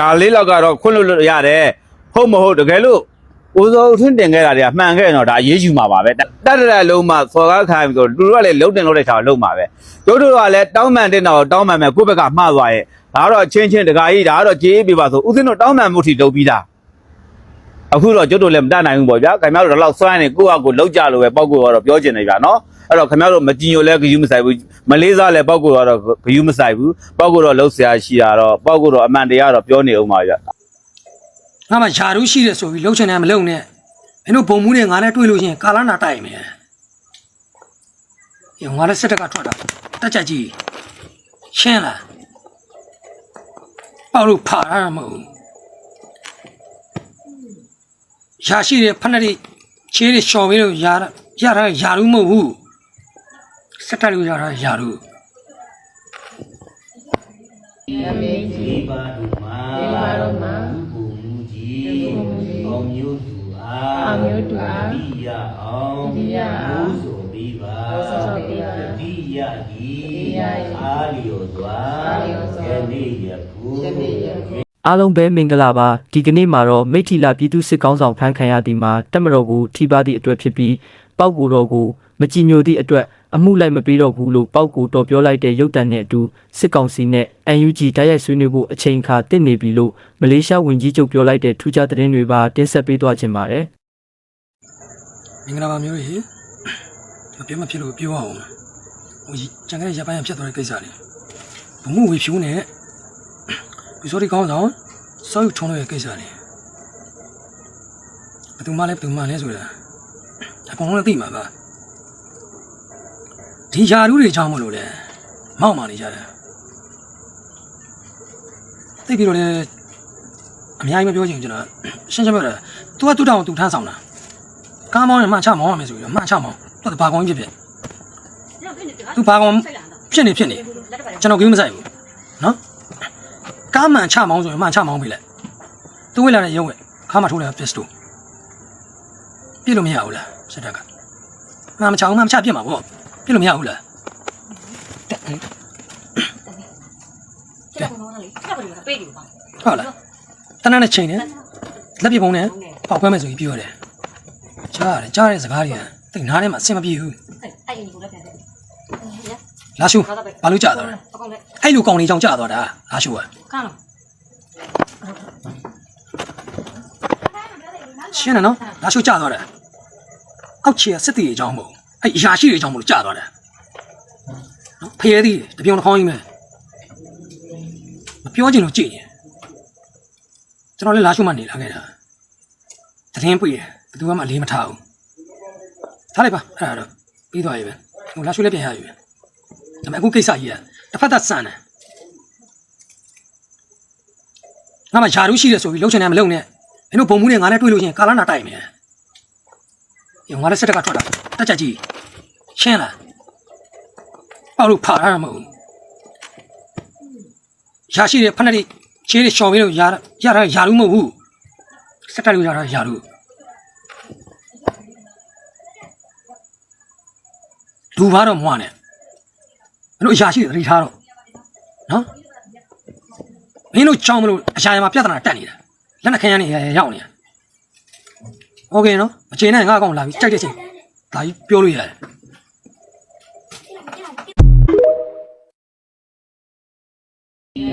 ဒါလေးလောက်ကတော့ခွင့်လို့လို့ရတယ်ဟုတ်မဟုတ်တကယ်လို့ဦးစောဦးထင်းတင်ခဲ့တာတွေကမှန်ခဲ့ရင်တော့ဒါအရေးယူမှာပါပဲတတ်တဲ့လုံးမှာစော်ကားခိုင်းပြီးဆိုလူတို့ကလည်းလုံးတင်လို့တဲ့ချာလုံးမှာပဲတို့တို့ကလည်းတောင်းပန်တင်တော့တောင်းပန်မယ်ကိုယ့်ဘက်ကမှားသွားရဲ့ဒါကတော့ချင်းချင်းတကာကြီးဒါကတော့ကြေးပြပါဆိုဦးစင်းတို့တောင်းပန်မှုထိလုပ်ပြီးသားအခုတော့ကျွတ်တို့လည်းမတတ်နိုင်ဘူးပေါ့ဗျာခင်ဗျားတို့တော့စွမ်းနေကိုယ့်အကိုလောက်ကြလို့ပဲပောက်ကိုကတော့ပြောချင်နေဗျာနော် အဲ့တော့ခင်ဗျားတို့မကြည်ညိုလဲဂယူးမဆိုင်ဘူးမလေးစားလဲပောက်ကိုကတော့ဂယူးမဆိုင်ဘူးပောက်ကိုတော့လှုပ်ရှားရှိတာတော့ပောက်ကိုတော့အမှန်တရားတော့ပြောနေအောင်ပါဗျာငါမှယာရုရှိတယ်ဆိုပြီးလှုပ်ချင်တယ်မလှုပ်နဲ့မင်းတို့ဘုံမှုနဲ့ငါနဲ့တွေ့လို့ရှိရင်ကာလနာတိုက်မယ်။ရောငါလည်းစစ်တက်ကထွက်တာတက်ချက်ကြီးရှင်းလားပေါ့လို့ဖာရမှာမဟုတ်ဘူးရှာရှိတဲ့ဖက်နဲ့ချေးတွေရှော်ပြီးလို့ယာရတာယာရုမဟုတ်ဘူး စစ်တက်လို့ရတာယာရုဒီပါတို့မှာဒီပါတို့မှာဘူမူကြီးအောင်မျိုးသူအားအောင်မျိုးသူအားတိယအောင်တိယအောင်ဆိုပြီးပါဆိုပြီးပါတိယကြီးအားလျော်စွာအားလျော်စွာယနေ့ယခုယနေ့ယခုအားလုံးပဲမင်္ဂလာပါဒီကနေ့မှာတော့မိထီလာပြည်သူစစ်ကောင်းဆောင်ဖမ်းခံရသည်မှာတက်မတော်ကိုထိပါသည့်အတွက်ဖြစ်ပြီးပောက်ကိုတော်ကို မကြည်ညိုသည့်အတွက်အမှုလိုက်မပေးတော့ဘူးလို့ပောက်ကိုတော်ပြောလိုက်တဲ့ရုပ်တံနဲ့အတူစစ်ကောင်စီနဲ့ UNG တိုက်ရိုက်ဆွေးနွေးဖို့အချိန်အခါတင့်နေပြီလို့မလေးရှားဝန်ကြီးချုပ်ပြောလိုက်တဲ့ထူးခြားသတင်းတွေပါတင်ဆက်ပေးသွားခြင်းပါတယ်မင်္ဂလာပါမျိုးရေမပြောမဖြစ်လို့ပြောအောင်ဟိုကျန်တဲ့ရပိုင်းရဖြစ်သွားတဲ့ကိစ္စလေးဘမှုဝေဖြူးနဲ့ဒီစောဒီကောင်းဆောင်စောယူထုံးတဲ့ကိစ္စလေးဘယ်သူမှလည်းဘယ်သူမှလည်းဆိုတာအကုန်လုံးလည်းသိမှာပါ ဒီယာရုတွေကြောင်းမလို့လေမောက်မာနေကြတယ်သိပြီးတော့လေအများကြီးမပြောချင်ဘူးကျွန်တော်ရှင်းရှင်းပြောတယ် तू ကတူတောင်တူထမ်းဆောင်တာကားမောင်းရင်မှချမောင်းရမယ်ဆိုပြီးတော့မှချမောင်းသူကဘာကောင်ကြီးဖြစ်ဖြစ်သူဘာကောင်ဖြစ်နေဖြစ်နေကျွန်တော်ကိမဆိုင်ဘူးနော်ကားမှန်ချမောင်းဆိုရင်မှချမောင်းပြီလေသူဝိလာတဲ့ရုံးဝဲခါမှထိုးတယ်ပစ္စတိုပြစ်လို့မရဘူးလားစက်တက်ကမှမချအောင်မှမချပြစ်မှာပေါ့ ဖြစ်လို့မရဘူးလားတက်ဟင်ကျက်ကတော့လေကျက်ကတော့ပေးလို့ပါဟုတ်လားတနက်နဲ့ချိန်တယ်လက်ပြပုံနဲ့ပေါက်ခွဲမယ်ဆိုပြီးပြောတယ်ကြားရတယ်ကြားရတဲ့စကားတွေကတိတ်နားထဲမှာအဆင်မပြေဘူးအဲ့ဒီလိုလက်ပြန်တယ်လာရှူဘာလို့ကြာသွားလဲအဲ့လိုကောင်းနေကြောင်ကြာသွားတာလာရှူကကောင်းလားရှင်းတယ်နော်လာရှူကြာသွားတယ်အောက်ချီကစစ်တီအကြောင်းမဟုတ် အဲ့အရာရှိတွေအကြောင်းမလို့ကြာသွားတယ်နော်ဖျဲသေးတယ်တပြုံတစ်ခေါင်းကြီးပဲမပြောချင်လို့ကြည်နေကျွန်တော်လည်းလာရှုမှနေလာခဲ့တာတရင်ပွေတယ်ဘယ်သူမှအလေးမထားဘူးထားလိုက်ပါအဲ့ဒါတော့ပြီးသွားပြီပဲဟိုလာရှုလည်းပြန်ရပြီပဲဒါပေမဲ့အခုကိစ္စကြီးကတစ်ဖက်သက်ဆန်တယ်ငါမှယာရုရှိတယ်ဆိုပြီးလှုပ်ချင်တယ်မလှုပ်နဲ့မင်းတို့ဘုံမှုနဲ့ငါနဲ့တွေ့လို့ရှိရင်ကာလနာတိုက်မယ်ရောငါလည်းစစ်တက်ကထွက်တာတက်ချက်ကြီး ရှင်းလားပေါ့လို့ဖာရမှာမဟုတ်ဘူးရှာရှိတဲ့ဖက်နဲ့ချေးတွေရှော်ပြီးလို့ရရတာယာရုမဟုတ်ဘူးစစ်တက်လို့ရတာယာရုလူဘာတော့မွားနဲ့မင်းတို့အရာရှိတွေသတိထားတော့နော်မင်းတို့ချောင်းမလို့အရာရမှာပြဿနာတက်နေတာလက်နဲ့ခရမ်းနေရောက်နေတာโอเคနော်အချိန်နဲ့ငါအကောင်လာပြီကြိုက်တဲ့ချိန်လာပြီးပြောလို့ရတယ် ဒီ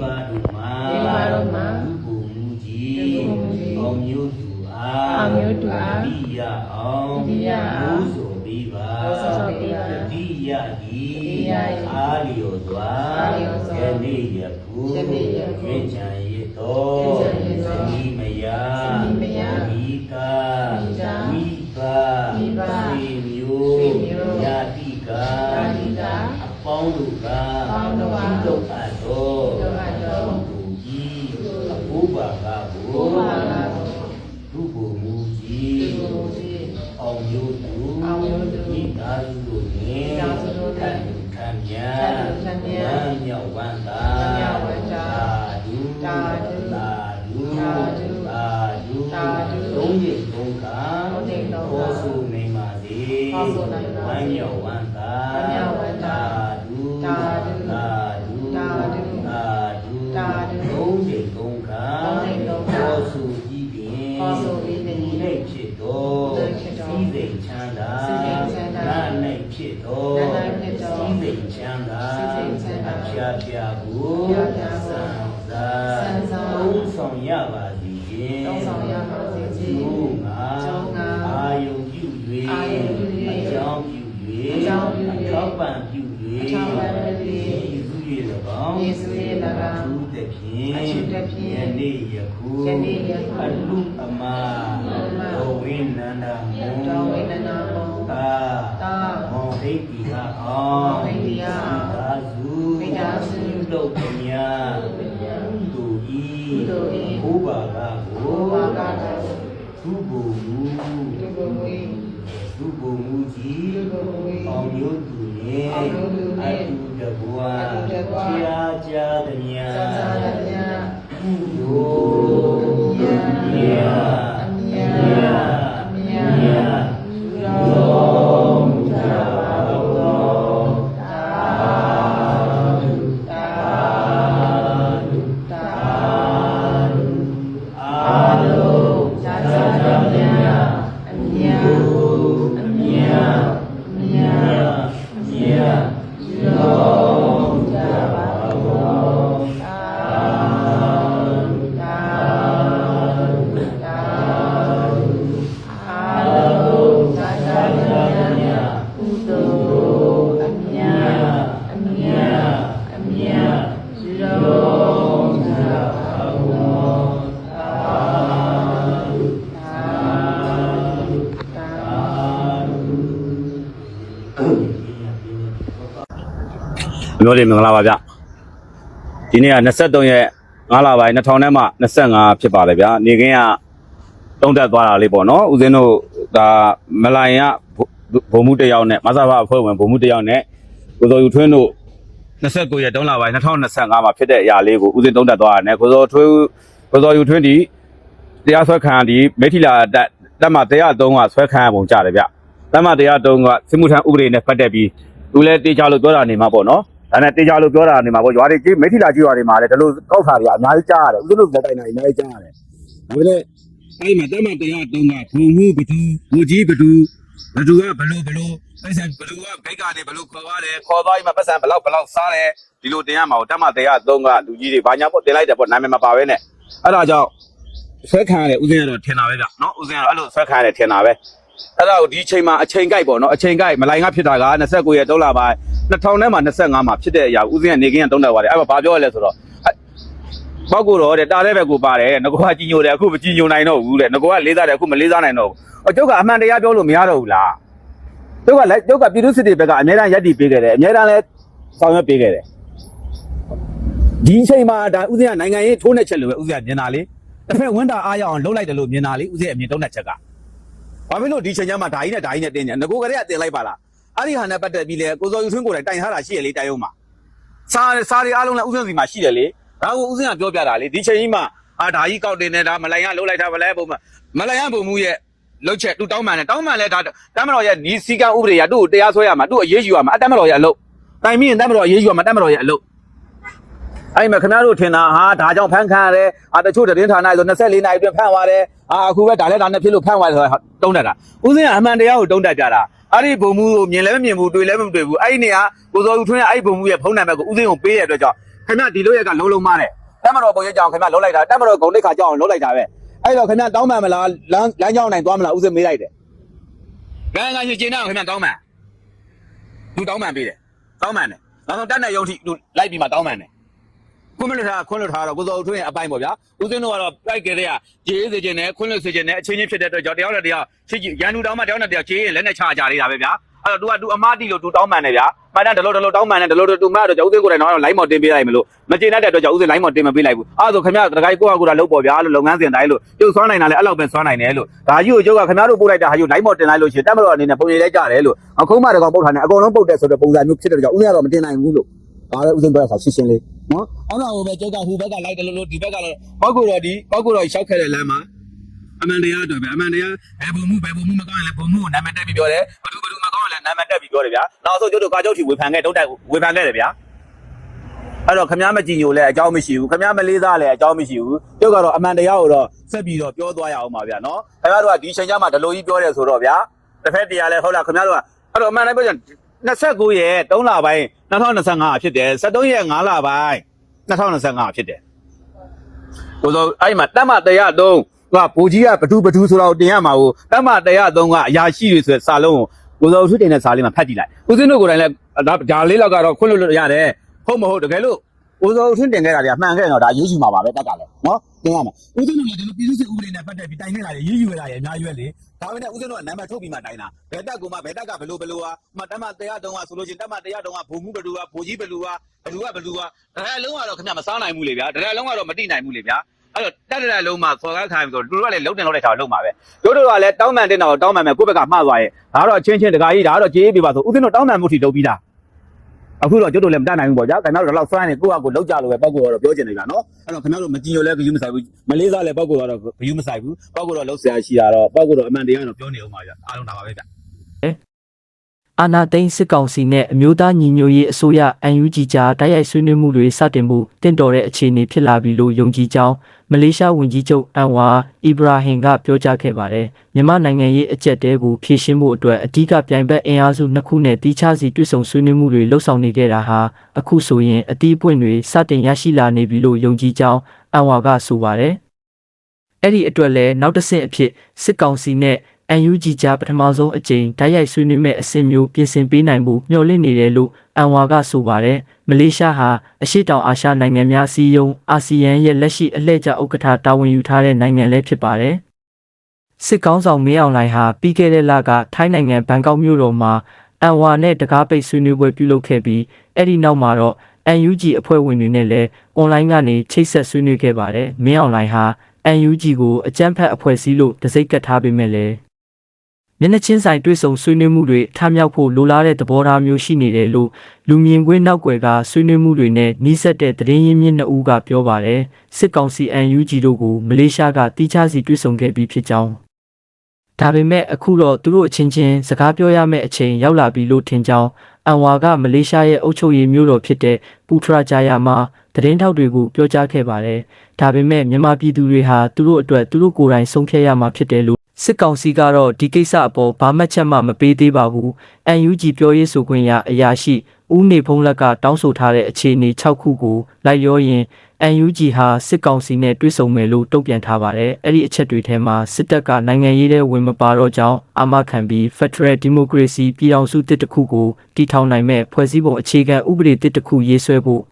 ပါတို့မှာဒီပါတို့မှာဘူမူကြီးအောင်မျိုးသူအားအောင်မျိုးသူအားတိယအောင်တိယအောင်ဆိုပြီးပါဆိုပြီးပါတိယကြီးအားလျော်စွာအားလျော်စွာယနေ့ယခုယနေ့ယခုချမ်းရတော်သတိမယ ဝမ်းသာမြောက်ဝမ်း ဖြစ်တော်စီစိတ်ချမ်းသာအပြာပြာကိုစံသာသုံးဆောင်ရပါစေခြင်းဒီငါအာယုပြု၍အကြောင်းပြု၍အထောက်ပံ့ပြု၍ယေရှုရဲ့၎င်းယေရှုရဲ့၎င်းသူတဖြင့်ယနေ့ယခုအလုအမတော်ဝိနန္ဒမောတာမော ဟိတိဟအောင်သာစုလုတ်ပညာသူဤဘုဘာကကိုသူဘုမူသူဘုမူကြီးအောင်မျိုးသူရဲ့အတူတကွာချာချာတမြာကုသိုလ် တာတာမျိုးလေးမင်္ဂလာပါဗျဒီနေ့က23ရက်5လပိုင်း2000နဲ့မှ25ဖြစ်ပါတယ်ဗျနေခင်းကတုံးတက်သွားတာလေးပေါ့နော်ဦးဇင်းတို့ဒါမလိုင်ကဘုံမှုတစ်ယောက်နဲ့မဆာဖအဖွဲ့ဝင်ဘုံမှုတစ်ယောက်နဲ့ကိုစောယူထွင်းတို့29ရက်3လပိုင်း2025မှာဖြစ်တဲ့အရာလေးကိုဦးဇင်းတုံးတက်သွားတာနဲ့ကိုစောထွင်းကိုစောယူထွင်းဒီတရားဆွဲခံဒီမိထီလာတက်တက်မှ103ကဆွဲခံရပုံကြတယ်ဗျတက်မှ103ကစစ်မှုထမ်းဥပဒေနဲ့ပတ်သက်ပြီးသူလည်းတေချာလို့ပြောတာနေမှာပေါ့နော် ဒါနဲ့တေချာလို့ပြောတာနေမှာပေါ့ရွာတွေကြီးမိထီလာကြီးရွာတွေမှာလည်းဒီလိုကောက်တာတွေကအများကြီးကြားရတယ်ဦးဇင်းတို့လက်တိုင်တာအများကြီးကြားရတယ်ဒါပေမဲ့အဲ့မှာတမန်တရားတုံးကဘုံမှုဘသူဘူကြီးဘသူဘသူကဘလို့ဘလို့ပတ်စံဘသူကဘိတ်ကနေဘလို့ခေါ်ရတယ်ခေါ်သွားပြီးမှပတ်စံဘလောက်ဘလောက်စားတယ်ဒီလိုတင်ရမှာပေါ့တမန်တရားတုံးကလူကြီးတွေဘာညာပေါ့တင်လိုက်တယ်ပေါ့နာမည်မပါဘဲနဲ့အဲ့ဒါကြောင့်ဆွဲခံရတယ်ဦးဇင်းကတော့ထင်တာပဲဗျနော်ဦးဇင်းကတော့အဲ့လိုဆွဲခံရတယ်ထင်တာပဲအဲ့ဒါကိုဒီအချိန်မှာအချိန်ကိုက်ပေါ့နော်အချိန်ကိုက်မလိုင်ကဖြစ်တာက29ရက်3လပိုင်း 2000နဲ့မှ25မှာဖြစ်တဲ့အရာဦးဇင်းကနေခင်းကတုံးတက်သွားတယ်အဲ့မှာဘာပြောရလဲဆိုတော့ပောက်ကိုတော့တဲ့တာတဲ့ဘက်ကိုပါတယ်ငကောကကြီးညိုတယ်အခုမကြီးညိုနိုင်တော့ဘူးတဲ့ငကောကလေးစားတယ်အခုမလေးစားနိုင်တော့ဘူးအကျုပ်ကအမှန်တရားပြောလို့မရတော့ဘူးလားကျုပ်ကလည်းကျုပ်ကပြည်သူစစ်တွေဘက်ကအများအားရက်တည်ပေးခဲ့တယ်အများအားလည်းဆောင်ရွက်ပေးခဲ့တယ်ဒီအချိန်မှာဒါဦးဇင်းကနိုင်ငံရေးထိုးနှက်ချက်လို့ပဲဦးဇင်းကမြင်တာလေတစ်ဖက်ဝန်တာအားရအောင်လှုပ်လိုက်တယ်လို့မြင်တာလေဦးဇင်းအမြင်တုံးနှက်ချက်ကဘာဖြစ်လို့ဒီချိန်ကျမှဓာကြီးနဲ့ဓာကြီးနဲ့တင်းနေငကိုကလေးကတင်လိုက်ပါလား အဲ့ဒီဟာနဲ့ပတ်သက်ပြီးလေကိုစောယူထွန်းကိုယ်တိုင်တိုင်ထားတာရှိရလေတိုင်အောင်မှာစားစားတွေအားလုံးလည်းဥစဉ်စီမှာရှိတယ်လေဒါကိုဥစဉ်ကပြောပြတာလေဒီချိန်ကြီးမှာအာဒါကြီးကောက်တင်နေတာမလိုင်ကလှုပ်လိုက်တာမလဲပုံမမလိုင်ကပုံမှုရဲ့လှုပ်ချက်သူတောင်းမှန်တယ်တောင်းမှန်လဲဒါတမ်းမတော်ရဲ့ဒီစီကံဥပဒေရသူ့ကိုတရားဆွဲရမှာသူ့အရေးယူရမှာအတမ်းမတော်ရဲ့အလုပ်တိုင်မင်းတမ်းမတော်အရေးယူရမှာတမ်းမတော်ရဲ့အလုပ် အဲ့မှာခင်ဗျားတို့ထင်တာဟာဒါကြောင့်ဖန်ခံရတယ်အာတချို့သတင်းဌာနတွေဆို24နာရီအတွင်းဖန်သွားတယ်အာအခုပဲဒါလည်းဒါနဲ့ဖြစ်လို့ဖန်သွားတယ်ဆိုတာတုံးတက်တာဥစဉ်ကအမှန်တရားကိုတုံးတက်ကြတာအဲ့ဒီဘုံမှုကိုမြင်လည်းမမြင်ဘူးတွေ့လည်းမတွေ့ဘူးအဲ့ဒီနေရာကိုစောဦးထွန်းရဲ့အဲ့ဒီဘုံမှုရဲ့ဖုန်းနံပါတ်ကိုဥစဉ်ကိုပေးရတဲ့အတွက်ကြောင့်ခင်ဗျာဒီလိုရက်ကလုံးလုံးမားတယ်တက်မတော်ပုံရိပ်ကြောင်ခင်ဗျာလုံးလိုက်တာတက်မတော်ဂုံတိတ်ခါကြောင်လုံးလိုက်တာပဲအဲ့တော့ခင်ဗျာတောင်းပန်မလားလမ်းလမ်းကြောင်းနိုင်သွားမလားဥစဉ်မေးလိုက်တယ်ငါငါရှင်ကျင်းတော့ခင်ဗျာတောင်းပန်သူတောင်းပန်ပေးတယ်တောင်းပန်တယ်နောက်ဆုံးတက်တဲ့ယုံထိသူလိုက်ပြီးမှတောင်းပန်တယ် ခွင့်မလွတ်ထားခွင့်လွတ်ထားတော့ကိုစောဦးထွန်းရဲ့အပိုင်းပေါ့ဗျာဦးစင်းတို့ကတော့ပိုက်ကြတဲ့ကဂျေးစေခြင်းနဲ့ခွင့်လွတ်စေခြင်းနဲ့အချင်းချင်းဖြစ်တဲ့အတွက်ကြောင့်တယောက်နဲ့တယောက်ချစ်ကြည့်ရန်သူတောင်းမှတယောက်နဲ့တယောက်ဂျေးရင်လက်နဲ့ချကြလေးတာပဲဗျာအဲ့တော့ तू က तू အမားတီလို့ तू တောင်းမှန်တယ်ဗျာမှန်တယ်ဒလို့ဒလို့တောင်းမှန်တယ်ဒလို့ तू မတော့ကြောက်ဦးစင်းကိုယ်တိုင်တော့လိုင်းမော်တင်ပေးလိုက်မလို့မကျေနပ်တဲ့အတွက်ကြောင့်ဦးစင်းလိုင်းမော်တင်မပေးလိုက်ဘူးအဲ့ဒါဆိုခင်ဗျာတခါကြီးကိုယ့်ဟာကိုယ်တာလုပ်ပေါ့ဗျာလို့လုပ်ငန်းစဉ်တိုင်းလို့ကျုပ်ဆွမ်းနိုင်တာလည်းအဲ့လောက်ပဲဆွမ်းနိုင်တယ်လို့ဒါကြီးကိုကျုပ်ကခင်ဗျားတို့ပို့လိုက်တာဟာယူလိုင်းမော်တင်လိုက်လို့ရှိရင်တက်မတော်အနေနဲ့ပုံရိပ်လိုက်ကြတယ်လို့အခုမှတကောင်ပုတ်ထားနေအကုန်လုံးပုတ်တဲ့ဆိုတဲ့ပုံစံမျိုးဖြစ်တဲ့ကြောင့်ဦးစင်းကတော့မတင်နိုင်ဘူးလို့ ဒါလည်းဥစဉ်ပြောတာရှင်းရှင်းလေး နော်အဲ့ဒါကိုပဲကျုပ်ကဟိုဘက်ကလိုက်တယ်လို့လို့ဒီဘက်ကလည်းပောက်ကိုတော်ဒီပောက်ကိုတော်ရှောက်ခဲ့တဲ့လမ်းမှာအမှန်တရားအတွက်ပဲအမှန်တရားဘယ်ဘုံမှုဘယ်ဘုံမှုမကောင်းရင်လည်းဘုံမှုကိုနာမည်တက်ပြီးပြောတယ်ဘယ်သူဘယ်သူမကောင်းရင်လည်းနာမည်တက်ပြီးပြောတယ်ဗျာနောက်ဆုံးကျုပ်တို့ကားကျုပ်ထီဝေဖန်ခဲ့တုတ်တက်ဝေဖန်ခဲ့တယ်ဗျာအဲ့တော့ခမားမကြည်ညိုလဲအကြောင်းမရှိဘူးခမားမလေးစားလဲအကြောင်းမရှိဘူးတို့ကတော့အမှန်တရားကိုတော့ဆက်ပြီးတော့ပြောသွားရအောင်ပါဗျာနော်ခင်ဗျားတို့ကဒီချိန်ကျမှဒလိုကြီးပြောတယ်ဆိုတော့ဗျာတစ်ဖက်တရားလဲဟုတ်လားခင်ဗျားတို့ကအဲ့တော့အမှန်တိုင်းပြောချင် 29ရက်3လပိုင်း2025ဖြစ်တယ်73ရက်5လပိုင်း2025ဖြစ်တယ်ကိုဆိုအဲ့မှာတက်မတရား3ကဘူကြီးကဘဒူဘဒူဆိုတော့တင်ရမှာကိုတက်မတရား3ကအရာရှိတွေဆိုတဲ့စာလုံးကိုကိုစောထုတင်တဲ့စာလေးမှာဖတ်ကြည့်လိုက်ဦးစင်းတို့ကိုယ်တိုင်လည်းဒါဒါလေးလောက်ကတော့ခွင့်လို့ရတယ်ဟုတ်မဟုတ်တကယ်လို့ကိုစောထုတင်ခဲ့တာတွေကမှန်ခဲ့တော့ဒါရေးယူမှာပါပဲတက်ကလည်းနော် တင်ရမှာဦးစင်းတို့လည်းဒီလိုပြည်သူ့စစ်ဥပဒေနဲ့ပတ်သက်ပြီးတိုင်နေတာတွေရေးယူရတာတွေအများကြီးပဲလေဒါပေမဲ့ဦးစင်းတို့ကနံပါတ်ထုတ်ပြီးမှတိုင်တာဘယ်တက်ကမှဘယ်တက်ကဘယ်လိုဘယ်လိုဟာမတက်မတရားတုံးကဆိုလို့ချင်းတက်မတရားတုံးကဘုံမှုဘယ်လိုဟာဘိုးကြီးဘယ်လိုဟာဘယ်လိုဟာဘယ်လိုဟာဒါလည်းလုံးကတော့ခင်ဗျမစားနိုင်ဘူးလေဗျာဒါလည်းလုံးကတော့မတိနိုင်ဘူးလေဗျာအဲ့တော့တက်တက်လုံးမှာစော်ကားခိုင်းပြီးဆိုလူတို့ကလည်းလုံးတင်လို့တဲ့ခါလုံးမှာပဲတို့တို့ကလည်းတောင်းပန်တင်တော့တောင်းပန်မယ်ကိုယ့်ဘက်ကမှားသွားရဲ့ဒါကတော့ချင်းချင်းတကာကြီးဒါကတော့ကြေးပြပါဆိုဦးစင်းတို့တောင်းပန်မှုထိလုပ်ပြီးသား အခုတော့ကျုပ်တို့လည်းမတတ်နိုင်ဘူးပေါ့ဗျာခင်ဗျားတို့တော့ဆွမ်းနေကိုယ့်အကူလောက်ကြလို့ပဲပောက်ကိုတော့ပြောချင်နေတာနော်အဲ့တော့ခင်ဗျားတို့မကြည်ညိုလဲဂယူးမဆိုင်ဘူးမလေးစားလဲပောက်ကိုတော့ဂယူးမဆိုင်ဘူးပောက်ကိုတော့လောက်ဆရာရှိတာတော့ပောက်ကိုတော့အမှန်တရားတော့ပြောနေအောင်ပါဗျာအားလုံးဒါပါပဲဗျ အာနာသိန်းစစ်ကောင်စီနဲ့အမျိုးသားညီညွတ်ရေးအစိုးရ UNG ကြားတိုက်ရိုက်ဆွေးနွေးမှုတွေစတင်မှုတင့်တော်တဲ့အခြေအနေဖြစ်လာပြီလို့ယုံကြည်ကြောင်းမလေးရှားဝန်ကြီးချုပ်အန်ဝါအီဘရာဟင်ကပြောကြားခဲ့ပါတယ်။မြန်မာနိုင်ငံရေးအကြက်တဲကိုဖြည့်ရှင်းမှုအတွက်အ धिक ပြိုင်ဘက်အင်အားစုနှစ်ခုနဲ့တီးခြားစီတွေ့ဆုံဆွေးနွေးမှုတွေလှုပ်ဆောင်နေခဲ့တာဟာအခုဆိုရင်အတီးအပွင့်တွေစတင်ရရှိလာနေပြီလို့ယုံကြည်ကြောင်းအန်ဝါကဆိုပါတယ်။အဲ့ဒီအတွက်လည်းနောက်တစ်ဆင့်အဖြစ်စစ်ကောင်စီနဲ့ UNG ကြားပထမဆုံးအကြိမ်တိုက်ရိုက်ဆွေးနွေးမဲ့အဆင့်မျိုးပြင်ဆင်ပေးနိုင်မှုမျှော်လင့်နေတယ်လို့အန်ဝါကဆိုပါတယ်။မလေးရှားဟာအရှေ့တောင်အာရှနိုင်ငံများအစည်းအရုံးအာဆီယံရဲ့လက်ရှိအလှည့်ကျဥက္ကဋ္ဌတာဝန်ယူထားတဲ့နိုင်ငံလည်းဖြစ်ပါတယ်။စစ်ကောင်းဆောင်မင်းအောင်လှိုင်ဟာပြီးခဲ့တဲ့လကထိုင်းနိုင်ငံဘန်ကောက်မြို့တော်မှာအန်ဝါနဲ့တကားပိတ်ဆွေးနွေးပွဲပြုလုပ်ခဲ့ပြီးအဲ့ဒီနောက်မှာတော့ UNG အဖွဲ့ဝင်တွေနဲ့လည်းအွန်လိုင်းကနေချိတ်ဆက်ဆွေးနွေးခဲ့ပါတယ်။မင်းအောင်လှိုင်ဟာ UNG ကိုအကြမ်းဖက်အဖွဲ့အစည်းလို့တစိ့ကတ်ထားပေမဲ့လည်း မျက်နှာချင်းဆိုင်တွေ့ဆုံဆွေးနွေးမှုတွေထမြောက်ဖို့လိုလားတဲ့သဘောထားမျိုးရှိနေတယ်လို့လူမြင်ကွင်းနောက်ွယ်ကဆွေးနွေးမှုတွေနဲ့နှိစက်တဲ့သတင်းရင်းမြစ်နှစ်ဦးကပြောပါတယ်စစ်ကောင်စီ UNG တို့ကိုမလေးရှားကတီးခြားစီတွေ့ဆုံခဲ့ပြီးဖြစ်ကြောင်းဒါပေမဲ့အခုတော့သူတို့အချင်းချင်းစကားပြောရမယ့်အချိန်ရောက်လာပြီလို့ထင်ကြောင်းအန်ဝါကမလေးရှားရဲ့အုပ်ချုပ်ရေးမျိုးတော်ဖြစ်တဲ့ပူထရာဂျာယာမှာသတင်းထောက်တွေကိုပြောကြားခဲ့ပါတယ်ဒါပေမဲ့မြန်မာပြည်သူတွေဟာသူတို့အတွက်သူတို့ကိုယ်တိုင်ဆုံးဖြတ်ရမှာဖြစ်တယ်လို့ စစ်ကောင်စီကတော့ဒီကိစ္စအပေါ်ဘာမှချက်မှမပေးသေးပါဘူး။ UNG ပြောရေးဆိုခွင့်ရအရာရှိဦးနေဖုံးလက်ကတောင်းဆိုထားတဲ့အခြေအနေ6ခုကိုလိုက်လျောရင် UNG ဟာစစ်ကောင်စီနဲ့တွဲဆုံမယ်လို့တုံ့ပြန်ထားပါတယ်။အဲ့ဒီအချက်တွေထဲမှာစစ်တပ်ကနိုင်ငံရေးထဲဝင်မပါတော့ကြောင်းအာမခံပြီး Federal Democracy ပြည်အောင်စုတစ်တစ်ခုကိုတည်ထောင်နိုင်မဲ့ဖွဲ့စည်းပုံအခြေခံဥပဒေတစ်တစ်ခုရေးဆွဲဖို့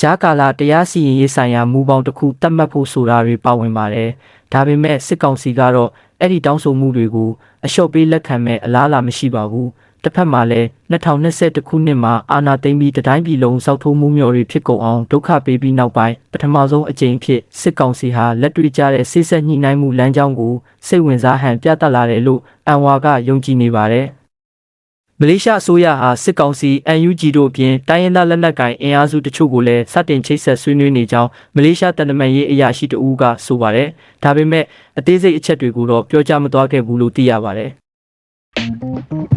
ဂျာကာလာတရားစီရင်ရေးဆိုင်ရာမူပေါင်းတစ်ခုတတ်မှတ်ဖို့ဆိုတာတွေပါဝင်ပါတယ်။ဒါပေမဲ့စစ်ကောင်စီကတော့အဲ့ဒီတောင်းဆိုမှုတွေကိုအလျှော့ပေးလက်ခံမဲ့အလားအလာမရှိပါဘူး။တစ်ဖက်မှာလည်း2021ခုနှစ်မှာအာဏာသိမ်းပြီးတတိုင်းပြည်လုံးစောက်ထိုးမှုမျိုးတွေဖြစ်ကုန်အောင်ဒုက္ခပေးပြီးနောက်ပိုင်းပထမဆုံးအကြိမ်ဖြစ်စစ်ကောင်စီဟာလက်တွေ့ကျတဲ့စိတ်ဆက်ညှိနှိုင်းမှုလမ်းကြောင်းကိုစိတ်ဝင်စားဟန်ပြသလာတယ်လို့အန်ဝါကယုံကြည်နေပါတယ်။ မလေးရှားအစိုးရဟာစစ်ကောင်စီ UNG တို့အပြင်တိုင်းရင်းသားလက်နက်ကိုင်အင်အားစုတချို့ကိုလည်းစတင်ချိတ်ဆက်ဆွေးနွေးနေကြောင်းမလေးရှားတန်တမန်ရေးအရာရှိတဦးကဆိုပါတယ်။ဒါပေမဲ့အသေးစိတ်အချက်တွေကိုတော့ပြောကြားမသွားခဲ့ဘူးလို့သိရပါတယ်။